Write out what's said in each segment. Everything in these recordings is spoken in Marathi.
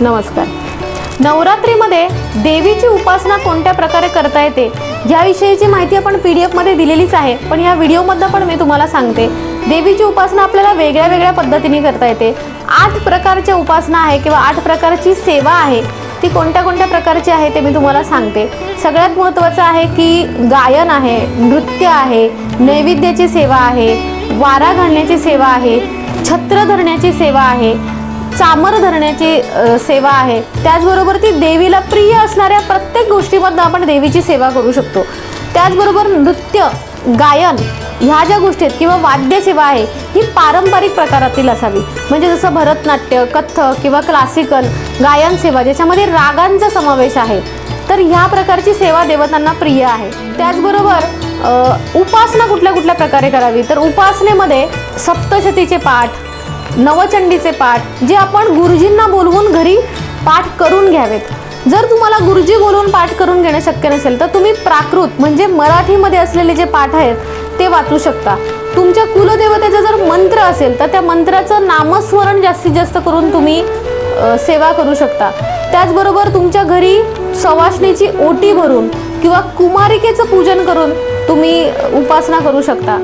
नमस्कार. नवरात्रीमध्ये देवीची उपासना कोणत्या प्रकारे करता येते याविषयीची माहिती आपण पी डी एफमध्ये दिलेलीच आहे पण या व्हिडिओमधनं पण मी तुम्हाला सांगते. देवीची उपासना आपल्याला वेगळ्या वेगळ्या पद्धतीने करता येते. आठ प्रकारच्या उपासना आहे किंवा आठ प्रकारची सेवा आहे ती कोणत्या कोणत्या प्रकारची आहे ते मी तुम्हाला सांगते. सगळ्यात महत्त्वाचं आहे की गायन आहे नृत्य आहे नैवेद्याची सेवा आहे वारा घालण्याची सेवा आहे छत्र धरण्याची सेवा आहे चामर धरण्याची सेवा आहे. त्याचबरोबर ती देवीला प्रिय असणाऱ्या प्रत्येक गोष्टीमधनं आपण देवीची सेवा करू शकतो. त्याचबरोबर नृत्य गायन ह्या ज्या गोष्टी आहेत किंवा वाद्यसेवा आहे ही पारंपरिक प्रकारातील असावी. म्हणजे जसं भरतनाट्य कथ्थक किंवा क्लासिकल गायन सेवा ज्याच्यामध्ये रागांचा समावेश आहे. तर ह्या प्रकारची सेवा देवतांना प्रिय आहे. त्याचबरोबर उपासना कुठल्या कुठल्या प्रकारे करावी? तर उपासनेमध्ये सप्तशतीचे पाठ नवचंडीचे पाठ जे आपण गुरुजींना बोलवून घरी पाठ करून घ्यावेत. जर तुम्हाला गुरुजी बोलवून पाठ करून घेणं शक्य नसेल तर तुम्ही प्राकृत म्हणजे मराठीमध्ये असलेले जे पाठ आहेत ते वाचू शकता. तुमच्या कुलदेवतेचं जर मंत्र असेल तर त्या मंत्राचं नामस्मरण जास्तीत जास्त करून तुम्ही सेवा करू शकता. त्याचबरोबर तुमच्या घरी सवासणीची ओटी भरून किंवा कुमारिकेचं पूजन करून तुम्ही उपासना करू शकता.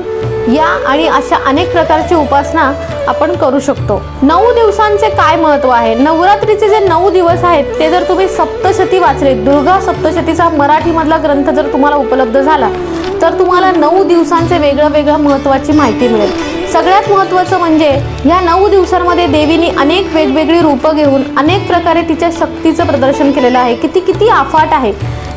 या आणि अशा अनेक प्रकारची उपासना आपण करू शकतो. नऊ दिवसांचे काय महत्त्व आहे? नवरात्रीचे जे नऊ दिवस आहेत ते जर तुम्ही सप्तशती वाचले दुर्गा सप्तशतीचा मराठीमधला ग्रंथ जर तुम्हाला उपलब्ध झाला तर तुम्हाला नऊ दिवसांचे वेगळं वेगळं महत्त्वाची माहिती मिळेल. सगळ्यात महत्त्वाचं म्हणजे ह्या नऊ दिवसांमध्ये देवीने अनेक वेगवेगळी रूपं घेऊन अनेक प्रकारे तिच्या शक्तीचं प्रदर्शन केलेलं आहे. किती किती आफाट आहे?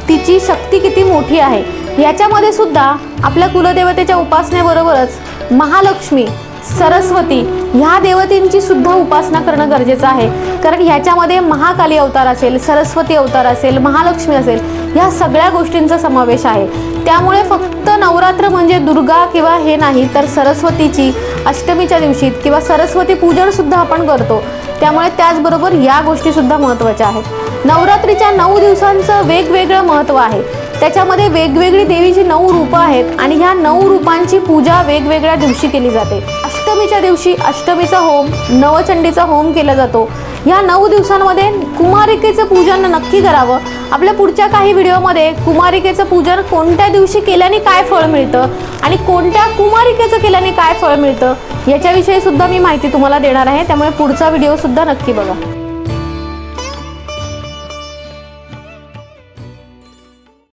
तिची शक्ती किती मोठी आहे? याच्यामध्ये सुद्धा आपल्या कुलदेवतेच्या उपासनेबरोबरच महालक्ष्मी सरस्वती ह्या देवतेंची सुद्धा उपासना करणं गरजेचं आहे. कारण ह्याच्यामध्ये महाकाली अवतार असेल सरस्वती अवतार असेल महालक्ष्मी असेल ह्या सगळ्या गोष्टींचा समावेश आहे. त्यामुळे फक्त नवरात्र म्हणजे दुर्गा किंवा हे नाही तर सरस्वतीची अष्टमीच्या दिवशी किंवा सरस्वती पूजन सुद्धा आपण करतो. त्यामुळे त्याचबरोबर या गोष्टीसुद्धा महत्त्वाच्या आहेत. नवरात्रीच्या नऊ दिवसांचं वेगवेगळं महत्त्व आहे. त्याच्यामध्ये वेगवेगळी देवीची नऊ रूपं आहेत आणि ह्या नऊ रूपांची पूजा वेगवेगळ्या दिवशी केली जाते. अष्टमीच्या दिवशी अष्टमीचा होम नवचंडीचा होम केला जातो. ह्या नऊ दिवसांमध्ये कुमारिकेचं पूजन नक्की करावं. आपल्या पुढच्या काही व्हिडिओमध्ये कुमारिकेचं पूजन कोणत्या दिवशी केल्याने काय फळ मिळतं आणि कोणत्या कुमारिकेचं केल्याने काय फळ मिळतं याच्याविषयी सुद्धा मी माहिती तुम्हाला देणार आहे. त्यामुळे पुढचा व्हिडिओ सुद्धा नक्की बघा.